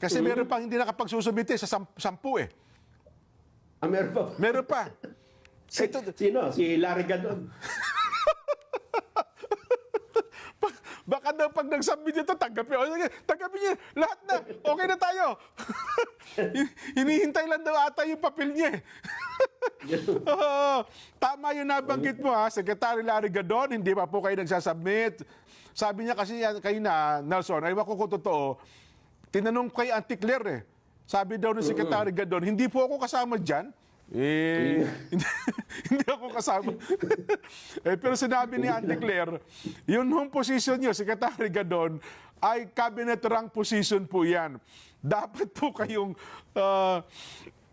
Kasi meron pang hindi nakapagsusumite sa sam- sampu eh. Ah, meron pa. Meron pa. Si, Ito, sino? Si Larry Gadon. baka daw pag nag-submit ito, tanggapin. O, tanggapin niya. Lahat na. Okay na tayo. Hin- Hinihintay lang daw ata yung papel niya. Oo. tama yung nabanggit mo ha, Secretary Larry Gadon, hindi pa po kayo nagsasubmit. Sabi niya kasi kayo na, Nelson, ay ko kung totoo, tinanong kay Auntie Claire eh. Sabi daw ng Secretary Gadon, hindi po ako kasama dyan. Eh, hindi, hindi ako kasama. eh, pero sinabi ni Auntie Claire, yun hong position niyo, Secretary Gadon, ay cabinet rank position po yan. Dapat po kayong, ah,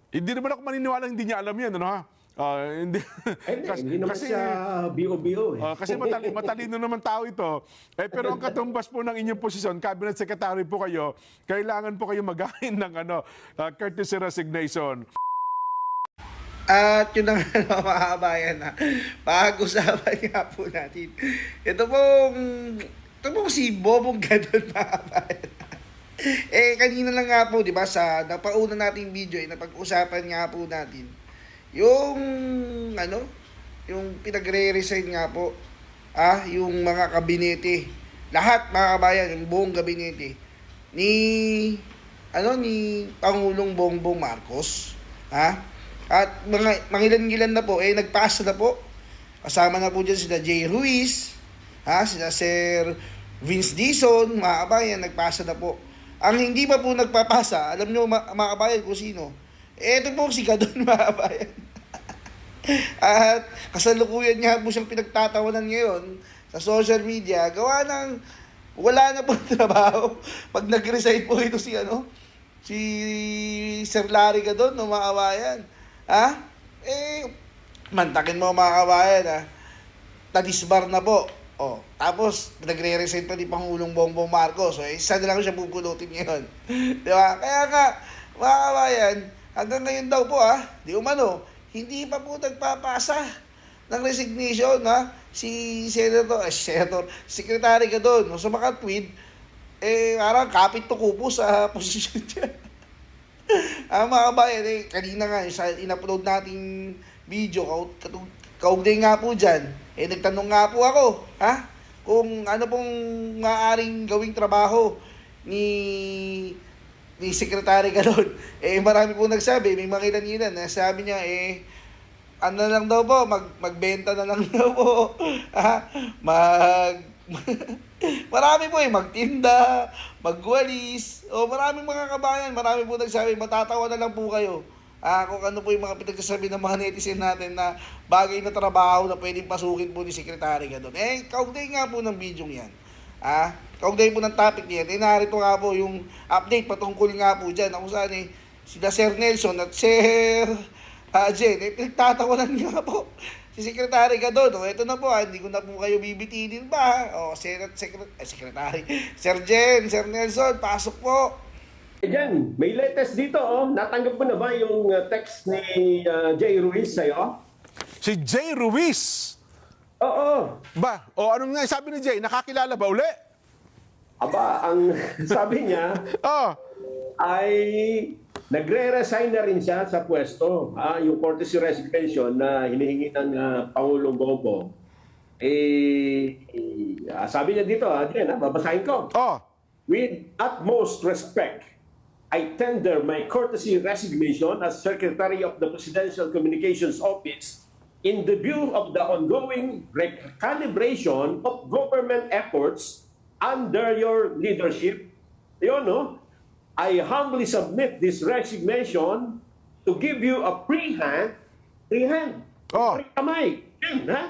hindi naman ako maniniwala hindi niya alam yan, ano ha? Ah, hindi, Ay, hindi, naman kasi- siya BO-BO eh. Ah, kasi matali, matalino naman tao ito. Eh, pero ang katumbas po ng inyong posisyon, cabinet secretary po kayo, kailangan po kayo magahin ng ano, ah, courtesy resignation. At yun ang ano, mga kabayan na pag-usapan nga po natin. Ito pong, ito pong si Bobong Gadon mga kabayan. eh, kanina lang nga po, di ba, sa napauna nating video, eh, napag-usapan nga po natin, yung, ano, yung pinagre-resign nga po, ah, yung mga kabinete, lahat mga kabayan, yung buong gabinete, ni, ano, ni Pangulong Bongbong Marcos, ha? At mga mangilan-ngilan na po, eh, nagpasa na po. Kasama na po dyan sila Jay Ruiz, ha? Sila Sir Vince Dizon, mga kabayan, nagpasa na po. Ang hindi pa po nagpapasa, alam nyo mga kabayan kung sino? Ito po si Gadon, mga kabayan. At kasalukuyan nga po siyang pinagtatawanan ngayon sa social media, gawa ng wala na po trabaho. Pag nag-resign po ito si ano, si Sir Larry Gadon, no, mga kabayan. Ha? Eh, mantakin mo mga kabayan, ha? Tadisbar na po. Oh, tapos nagre-resign pa ni Pangulong Bongbong Marcos. So, isa na lang siya pupulutin ngayon. Di ba? Kaya nga, mga kabayan, hanggang ngayon daw po ha, di umano, hindi pa po nagpapasa ng resignation ha, si Senator, eh, Senator, Secretary ka doon, mga tweet, eh, parang kapit to kupo sa posisyon niya. Ang mga kabayan, eh, kanina nga, sa in-upload nating video, katug- kaugnay nga po dyan, eh, nagtanong nga po ako, ha? Kung ano pong maaaring gawing trabaho ni ni Secretary Galon. Eh, marami po nagsabi, may mga ilan na sabi niya, eh, ano lang daw po, mag, magbenta na lang daw po. Ha? Mag... marami po eh, magtinda, magwalis, o maraming mga kabayan, marami po nagsabi, matatawa na lang po kayo. Ah, kung ano po yung mga pinagsasabi ng mga netizen natin na bagay na trabaho na pwedeng pasukin po ni Secretary Gadon. Eh, kaugnay nga po ng video yan. Ah, kaugnay po ng topic niyan. Eh, narito nga po yung update patungkol nga po dyan. Ako saan eh, sila Sir Nelson at Sir ah, Jen, eh, pinagtatawanan nga po si Secretary Gadon. O, ito na po, ah, hindi ko na po kayo bibitinin pa. O, Sir, Secret, eh, Secretary, Sir Jen, Sir Nelson, pasok po. Eh, Jan, may latest dito oh. Natanggap mo na ba yung uh, text ni uh, Jay Ruiz sa'yo? Si Jay Ruiz. Oo. Ba? O anong nga sabi ni Jay? Nakakilala ba uli? Aba, ang sabi niya Oh, ay nagre-resign na rin siya sa pwesto. Ah, yung courtesy resignation na hinihingi ng uh, Pangulong Bongbong. Eh, eh, ah, sabi niya dito, ah, Jen, ah, babasahin ko. oh. With utmost respect, I tender my courtesy resignation as Secretary of the Presidential Communications Office in the view of the ongoing recalibration of government efforts under your leadership. Yun, no? I humbly submit this resignation to give you a free hand, free hand, Oh. free kamay, Yan, ha?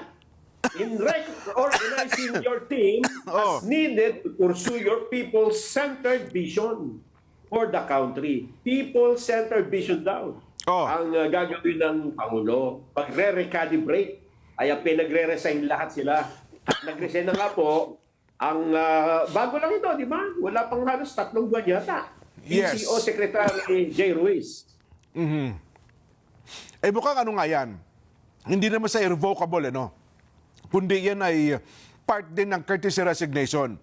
in organizing your team Oh. as needed to pursue your people-centered vision for the country. People-centered vision daw. Oh. Ang uh, gagawin ng Pangulo. Pagre-recalibrate. Ay pinagre-resign lahat sila. Nag-resign na nga po, ang uh, bago lang ito, di ba? Wala pang halos tatlong buwan yata. Yes. PCO Secretary Jay Ruiz. Eh mukhang ano nga yan, hindi naman sa irrevocable, ano? Kundi yan ay part din ng courtesy resignation.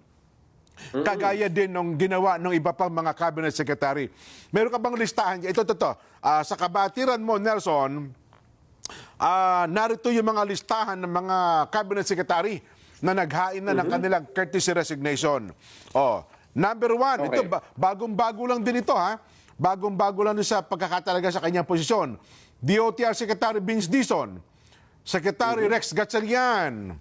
Kagaya din nung ginawa ng iba pang mga cabinet secretary. Meron ka bang listahan? Ito, ito, ito. Ah, sa kabatiran mo, Nelson, ah, narito yung mga listahan ng mga cabinet secretary na naghain na ng kanilang courtesy resignation. Oh, number one, Okay. ito ba, bagong-bago lang din ito ha. Bagong-bago lang din sa pagkakatalaga sa kanyang posisyon. DOTR Secretary Vince Dizon, Secretary Rex Gatchalian,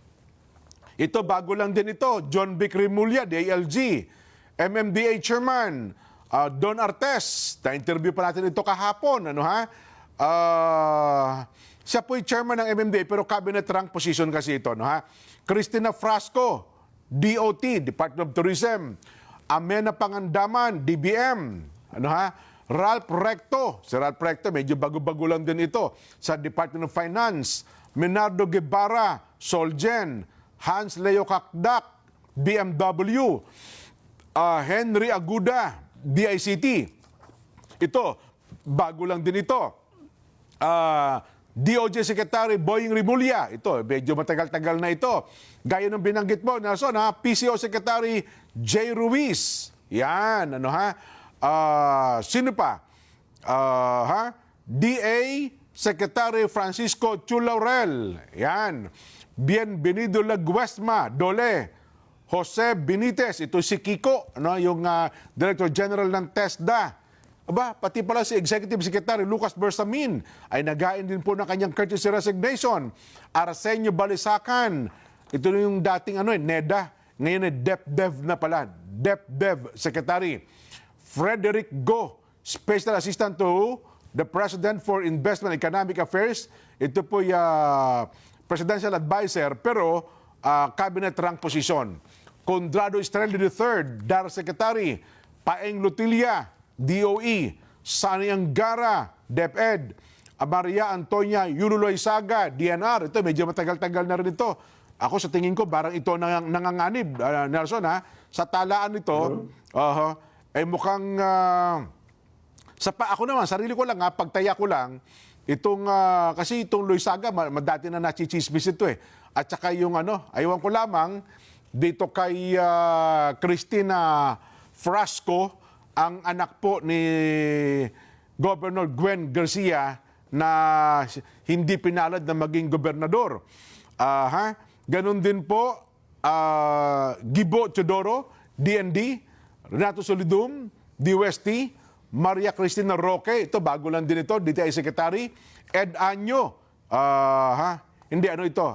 ito, bago lang din ito. John Vic Rimulya, DILG. MMDA Chairman, ah, Don Artes. Na-interview pa natin ito kahapon. Ano ha? Ah, siya po'y chairman ng MMDA pero cabinet rank position kasi ito. No, ha? Cristina Frasco, DOT, Department of Tourism. Amena Pangandaman, DBM. Ano ha? Ralph Recto. Si Ralph Recto, medyo bago-bago lang din ito sa Department of Finance. Minardo Guevara, Solgen. Hans Leo Kakdak, BMW. Ah, Henry Aguda, DICT. Ito, bago lang din ito. Ah, DOJ Secretary Boying Rimulya. Ito, medyo matagal-tagal na ito. Gaya ng binanggit mo, Nelson, ha? PCO Secretary J. Ruiz. Yan, ano ha? Ah, sino pa? Ah, ha? DA Secretary Francisco Chulaurel. Yan. Bienvenido Laguesma, Dole. Jose Benitez, ito si Kiko, ano, yung ah, Director General ng TESDA. Aba, pati pala si Executive Secretary Lucas Bersamin ay nagain din po ng kanyang courtesy resignation. Arsenio Balisacan, ito yung dating ano, eh, NEDA, ngayon ay DepDev na pala, DepDev Secretary. Frederick Go, Special Assistant to the President for Investment and Economic Affairs. Ito po yung ah, Presidential Advisor pero ah, Cabinet rank position. Condrado Estrella III, DAR Secretary. Paeng Lutilia, DOE. Sani Angara, DepEd. Ah, Maria Antonia Yululoy Saga, DNR. Ito, medyo matagal-tagal na rin ito. Ako sa tingin ko, parang ito nang, nanganganib, ah, Nelson, ha? Sa talaan nito, aha, ay mukhang... ah, sa pa ako naman, sarili ko lang ha, pagtaya ko lang, itong, ah, kasi itong Luisaga, ma- madati na nachichismis ito eh. At saka yung ano, aywan ko lamang, dito kay ah, Cristina Frasco, ang anak po ni Governor Gwen Garcia na hindi pinalad na maging gobernador. Ah, ha? Ganon din po, ah, Gibo Teodoro, DND, Renato Solidum, DUST, Maria Cristina Roque, ito bago lang din ito, DTI Secretary, Ed Anyo, ah, ha? Hindi, ano ito?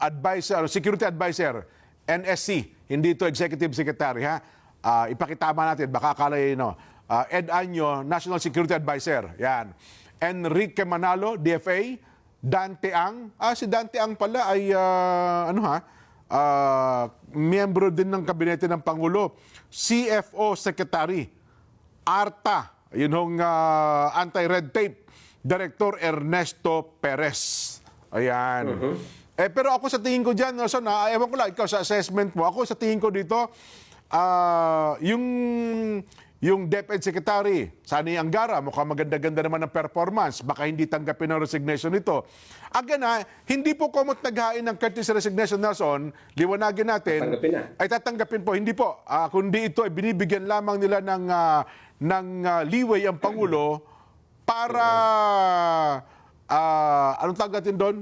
Advisor, Security Advisor, NSC, hindi ito Executive Secretary, ha? Ah, ipakitama natin, baka akala no. Ah, Ed Anyo, National Security Advisor, yan. Enrique Manalo, DFA, Dante Ang, ah, si Dante Ang pala ay, ah, ano ha? Ah, miyembro din ng kabinete ng Pangulo, CFO Secretary, ARTA, yun hong ah, anti-red tape, Director Ernesto Perez. Ayan. Eh, pero ako sa tingin ko dyan, Nelson, ah, ewan ko lang, ikaw sa assessment mo, ako sa tingin ko dito, ah, yung yung DepEd Secretary, Sani Angara, mukhang maganda-ganda naman ang performance. Baka hindi tanggapin ang resignation nito. Aga na, hindi po komot naghain ng courtesy resignation, Nelson. Liwanagin natin. Tatanggapin na. Ay tatanggapin po, hindi po. Ah, kundi ito ay binibigyan lamang nila ng, ah, ng ah, leeway ang Pangulo para, ah, anong tawag natin doon?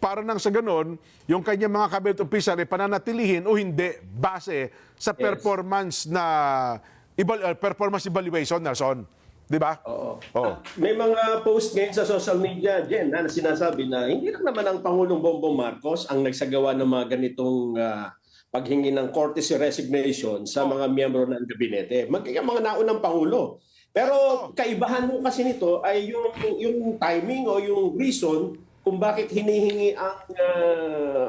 Para nang sa ganon, yung kanyang mga cabinet official ay pananatilihin o hindi base sa performance na ibal, ah, performance evaluation, Nelson. Di ba? Oo. Oo. May mga post ngayon sa social media, Jen, na sinasabi na hindi lang naman ang Pangulong Bongbong Marcos ang nagsagawa ng mga ganitong ah, paghingi ng courtesy resignation sa mga miyembro ng gabinete. Magkaya mga naunang Pangulo. Pero kaibahan mo kasi nito ay yung, yung timing o yung reason kung bakit hinihingi ang ah,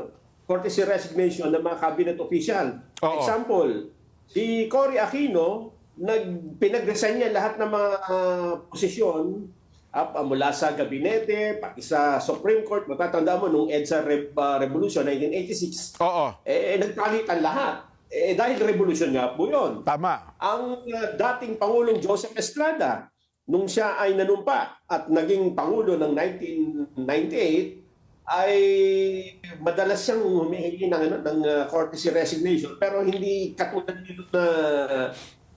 courtesy resignation ng mga cabinet official. Oo. Example, si Cory Aquino, nag, pinag-resign niya lahat ng mga ah, posisyon up, ah, mula sa gabinete, pati sa Supreme Court. Matatanda mo, nung EDSA Re- ah, Revolution 1986, Oo, eh, nagpalitan lahat. Eh, dahil revolution nga po yun. tama. Ang uh, dating Pangulong Joseph Estrada, nung siya ay nanumpa at naging Pangulo ng 1998, ay madalas siyang humihingi ng, ano, ng uh, courtesy resignation pero hindi katulad dito na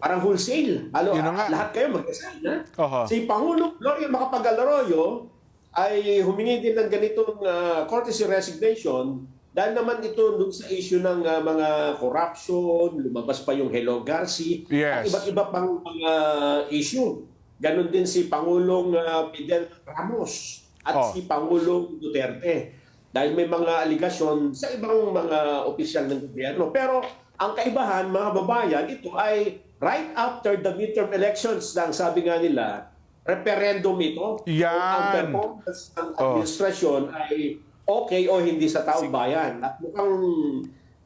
parang wholesale. Halo, Yun nga. lahat kayo mag-resign. Ha? Oho. Si Pangulong Gloria Macapagal-Arroyo ay humingi din ng ganitong uh, courtesy resignation dahil naman ito dun sa issue ng uh, mga corruption, lumabas pa yung Hello Garci, at Yes. iba't iba pang mga issue. Ganon din si Pangulong uh, Fidel Ramos at Oh. si Pangulong Duterte. Dahil may mga aligasyon sa ibang mga opisyal ng gobyerno. Pero ang kaibahan, mga babayan, ito ay right after the midterm elections lang, sabi nga nila, referendum ito. Yan. Ang performance ng Oh. administrasyon ay okay o hindi sa taong bayan. At mukhang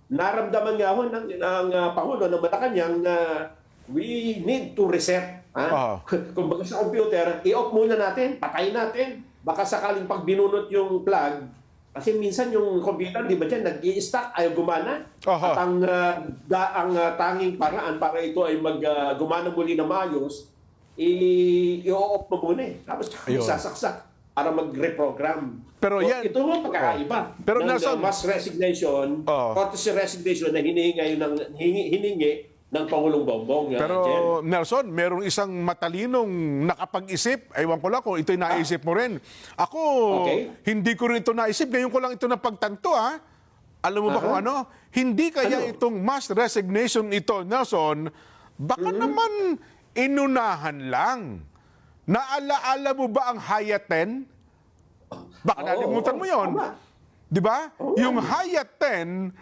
naramdaman nga ho ng, ng uh, Pangulo ng Malacanang na we need to reset. Ha? Oo. Kung baga sa computer, i-off muna natin, patayin natin. Baka sakaling pag binunot yung plug, kasi minsan yung computer, di ba dyan, nag-i-stack, ayaw gumana. Oho. At ang, uh, da, ang uh, tanging paraan para ito ay mag, uh, gumana muli na maayos, i- i-off mo muna eh. Tapos Ayun. sasaksak para mag-reprogram. Pero So, yan- Ito mo pagkakaiba. Pero ng, Nelson- uh, mass resignation, Oo. courtesy resignation na hinihingi ng, hiningi ng Pangulong Bongbong. uh, Pero Jen. Nelson, merong isang matalinong nakapag-isip. Ewan ko lang kung ito'y naisip mo rin. Ako, Okay. hindi ko rin ito naisip. Ngayon ko lang ito napagtanto, ha? Alam mo ba Aha. kung ano? Hindi kaya Ano? itong mass resignation ito, Nelson, baka Mm-hmm. naman inunahan lang. Naalaala mo ba ang Hayaten? Baka Oo, nalimutan mo yon. Di ba? Oo. Yung Hayat 10,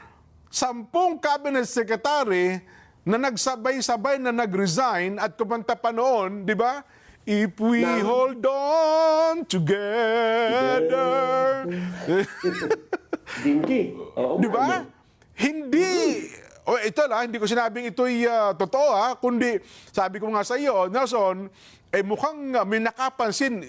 sampung cabinet secretary na nagsabay-sabay na nag-resign at kumanta pa noon, di ba? If we Na- hold on together. Oo, di ba? ano? Hindi. O ito lang, hindi ko sinabing ito'y ah, totoo ha, kundi sabi ko nga sa iyo, Nelson, eh mukhang ah, may nakapansin,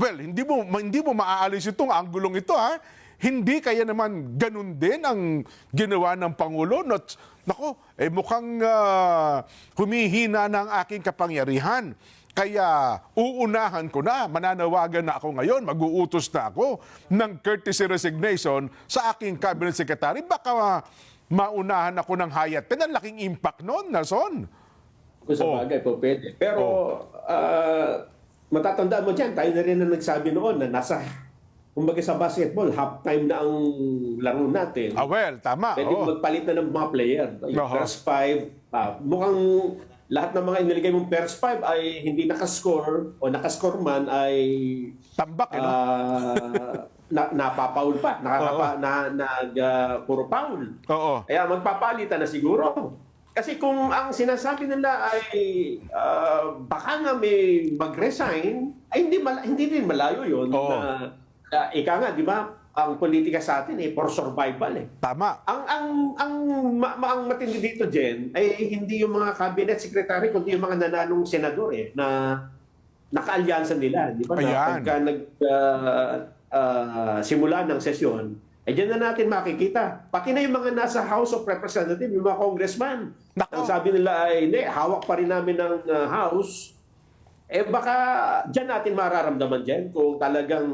well, hindi mo hindi mo maaalis itong anggulong ito ha. Hindi kaya naman ganun din ang ginawa ng Pangulo. Not, nako, eh mukhang ah, humihina na ang aking kapangyarihan. Kaya uunahan ko na, mananawagan na ako ngayon, mag-uutos na ako ng courtesy resignation sa aking cabinet secretary. Baka maunahan ako ng hayat. Ang laking impact noon, Nelson. Kung sa Oh. bagay po pwede. Pero ah, matatandaan mo dyan, tayo na rin na nagsabi noon na nasa, kumbaga sa basketball, half-time na ang laro natin. Ah, well, tama. Pwede oo. magpalit na ng mga player. Yung first five, ah, mukhang lahat ng mga iniligay mong first five ay hindi nakascore o nakascore man ay Tambak, eh, no? ah, na, napapaul pa. Nakakapa, na, nag, ah, puro foul. Oo. Kaya magpapalitan na siguro. Kasi kung ang sinasabi nila ay ah, baka nga may mag-resign, ay hindi, mala- hindi din malayo. Oo. Na, ah, ika nga, di ba, ang politika sa atin eh, for survival eh. Tama. Ang ang ang ma, ma- ang matindi dito Jen ay hindi yung mga cabinet secretary kundi yung mga nananong senador eh na nakaalyansa nila, di ba? Na Ayan. pagka nag ah, ah, simula ng sesyon, eh diyan na natin makikita. Pati na yung mga nasa House of Representatives, yung mga congressman. Nako. Ang sabi nila ay, hindi, hawak pa rin namin ng ah, House. Eh baka diyan natin mararamdaman dyan kung talagang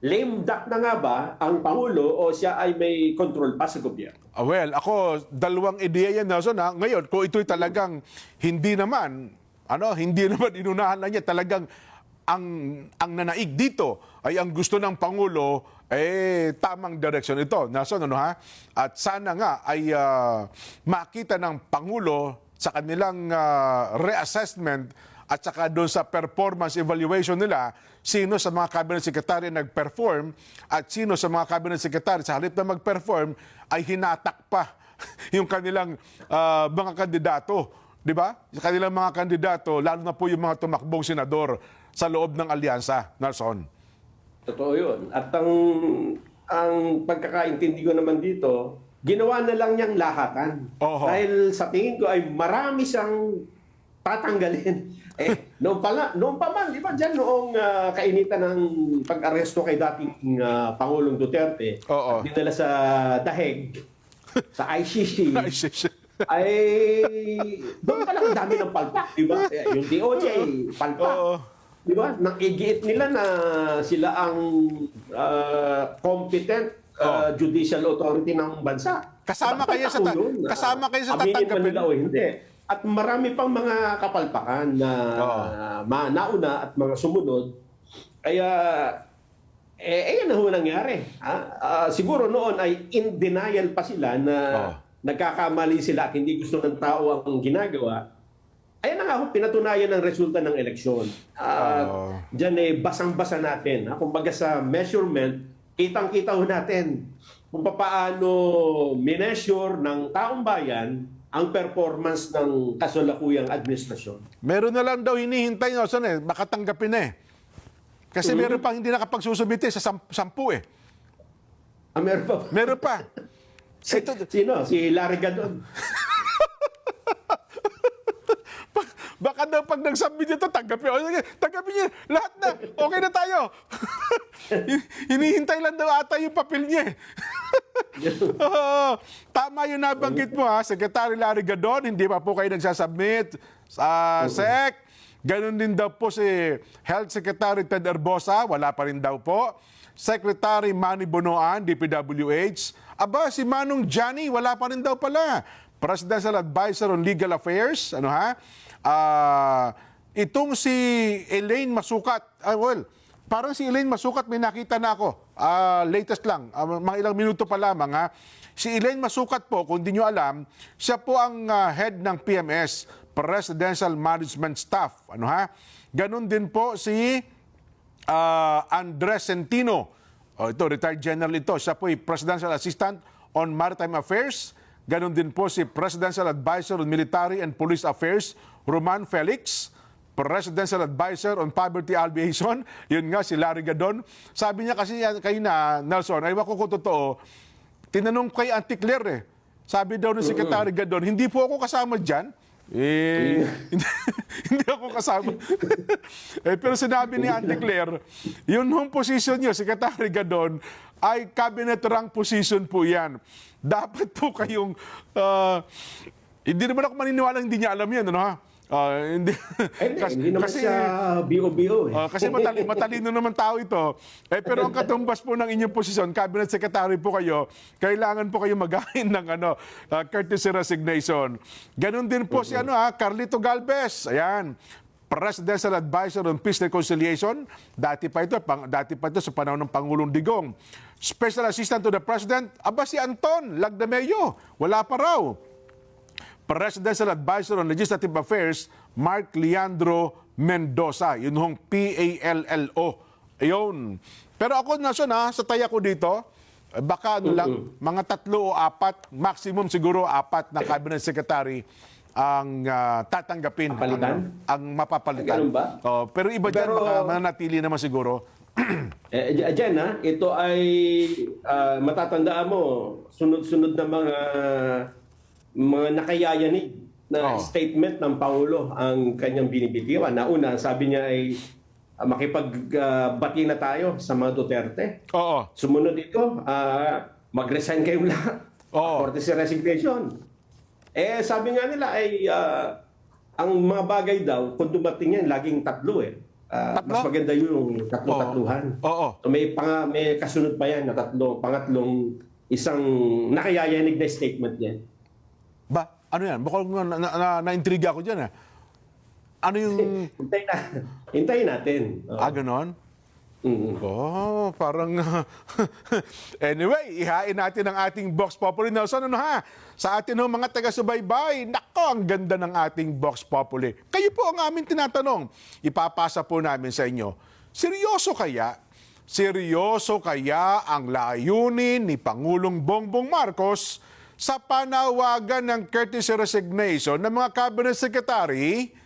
lame duck na nga ba ang Pangulo o siya ay may control pa sa gobyerno. Ah, well, ako, dalawang ideya yan, Nelson, ha? Ngayon, kung ito'y talagang hindi naman, ano, hindi naman inunahan lang niya, talagang ang, ang nanaig dito ay ang gusto ng Pangulo, eh, tamang direksyon ito. Nelson, ano ha? At sana nga ay ah, makita ng Pangulo sa kanilang ah, reassessment at saka doon sa performance evaluation nila, sino sa mga cabinet secretary nag-perform at sino sa mga cabinet secretary sa halip na mag-perform ay hinatak pa yung kanilang ah, mga kandidato. Di ba? Sa kanilang mga kandidato, lalo na po yung mga tumakbong senador sa loob ng alyansa, Nelson. Totoo yun. At ang, ang pagkakaintindi ko naman dito, ginawa na lang niyang lahatan. Oho. Dahil sa tingin ko ay marami siyang tatanggalin. Eh, noong pa, nga- noong pa man, di ba, dyan noong ah, kainitan ng pag-aresto kay dating ah, Pangulong Duterte, Oo. dinala sa Daheg, sa ICC, shit. ay doon pa lang ang dami ng palpak, di ba? Eh, Yung DOJ, palpak. Oo. di ba? Nang igiit nila na sila ang ah, competent ah, judicial authority ng bansa. Kasama kayo sa ta- yun, kasama kayo sa aminin man tatanggapin. nila o hindi. At marami pang mga kapalpakan na Oo. ma nauna at mga sumunod. Kaya eh, eh yan ang nangyari. Ah, ah, siguro noon ay in denial pa sila na Oo. nagkakamali sila at hindi gusto ng tao ang ginagawa. Ayan na nga ho, pinatunayan ng resulta ng eleksyon. At Oo. Diyan eh, basang-basa natin. Ha? Kumbaga sa measurement, kitang-kita ho natin kung paano minessure ng taong bayan ang performance ng kasalukuyang administrasyon. Meron na lang daw hinihintay nga saan eh, baka tanggapin na eh. Kasi meron pang hindi nakapagsusumite sa sam- sampu eh. Ah, meron pa. Meron pa. Si, sino? Si Larry Gadon. Baka daw pag nagsubmit nito, tanggapin. O, sige, tanggapin niya. Lahat na. Okay na tayo. Hinihintay lang daw ata yung papel niya. Oo. tama yung nabanggit mo ha. Secretary Larry Gadon, hindi pa po kayo nagsasubmit sa SEC. Ganon din daw po si Health Secretary Ted Erbosa, wala pa rin daw po. Secretary Manny Bonoan, DPWH. Aba, si Manong Johnny, wala pa rin daw pala. Presidential Advisor on Legal Affairs, ano ha? Ah, itong si Elaine Masukat, ah, well, parang si Elaine Masukat may nakita na ako. Ah, latest lang, ah, mga ilang minuto pa lamang ha. Si Elaine Masukat po, kung di nyo alam, siya po ang ah, head ng PMS, Presidential Management Staff. Ano ha? Ganon din po si ah, Andres Centino. O, ito, retired general ito. Siya po ay Presidential Assistant on Maritime Affairs. Ganon din po si Presidential Advisor on Military and Police Affairs, Roman Felix. Presidential Advisor on Poverty Alleviation. Yun nga, si Larry Gadon. Sabi niya kasi kayo na, Nelson, ay ko kung totoo, tinanong kay Auntie Claire eh. Sabi daw ng Secretary Gadon, hindi po ako kasama dyan. Eh, hindi, ako kasama. eh, pero sinabi ni Auntie Claire, yun hong position niyo, Secretary Gadon, ay cabinet rank position po yan. Dapat po kayong, ah, hindi naman ako maniniwala hindi niya alam yan, ano ha? Ah, hindi, Eh, hindi, naman kasi- siya BO-BO eh. Ah, kasi matali, matalino naman tao ito. Eh, pero ang katumbas po ng inyong posisyon, cabinet secretary po kayo, kailangan po kayo magahin ng ano, ah, courtesy resignation. Ganon din po si ano ha, Carlito Galvez. Ayan. Presidential Advisor on Peace Reconciliation. Dati pa ito, pang, dati pa ito sa panahon ng Pangulong Digong. Special Assistant to the President, aba si Anton Lagdameo. Wala pa raw. Presidential Advisor on Legislative Affairs, Mark Leandro Mendoza. Yun hong P-A-L-L-O. Ayun. Pero ako na na, sa taya ko dito, baka ano lang, mga tatlo o apat, maximum siguro apat na cabinet secretary ang ah, tatanggapin. Ang, ang mapapalitan. Ganun ba? Oh, pero iba dyan, Pero- baka mananatili naman siguro. Eh, eh, dyan ha, ito ay ah, matatandaan mo, sunod-sunod na mga mga nakayayanig na Oo. statement ng Pangulo ang kanyang binibitiwan. Nauna, sabi niya ay uh, makipagbati na tayo sa mga Duterte. Oo. Sumunod ito, ah, mag-resign kayong lahat. Oo. Courtesy resignation. Eh, sabi nga nila ay ah, ang mga bagay daw, kung dumating yan, laging tatlo eh. Ah, Tatlo? Mas maganda yung tatlo-tatluhan. Oo. So may, panga, may kasunod pa yan na tatlo, pangatlong isang nakayayanig na statement yan. Ba, ano yan? Baka na, na, na, na-intriga ako dyan. Eh. Ano yung... Hintayin, na, hintayin natin. Oh. ah, ganon? Mm. Oh, parang... anyway, ihain natin ang ating Box Populi. Nelson, ano ha? Sa atin ho, mga taga-subaybay, nako, ang ganda ng ating Box Populi. Kayo po ang aming tinatanong. Ipapasa po namin sa inyo. Seryoso kaya? Seryoso kaya ang layunin ni Pangulong Bongbong Marcos sa panawagan ng courtesy resignation ng mga cabinet secretary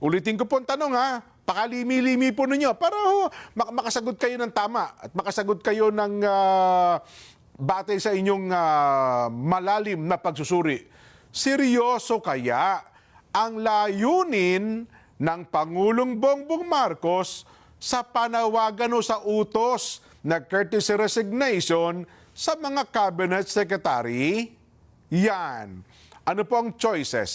Ulitin ko po ang tanong ha, pakalimi-limi po ninyo para ho, mak- makasagot kayo ng tama at makasagot kayo ng ah, batay sa inyong ah, malalim na pagsusuri. Seryoso kaya ang layunin ng Pangulong Bongbong Marcos sa panawagan o sa utos na courtesy resignation sa mga cabinet secretary? Yan. Ano po ang choices?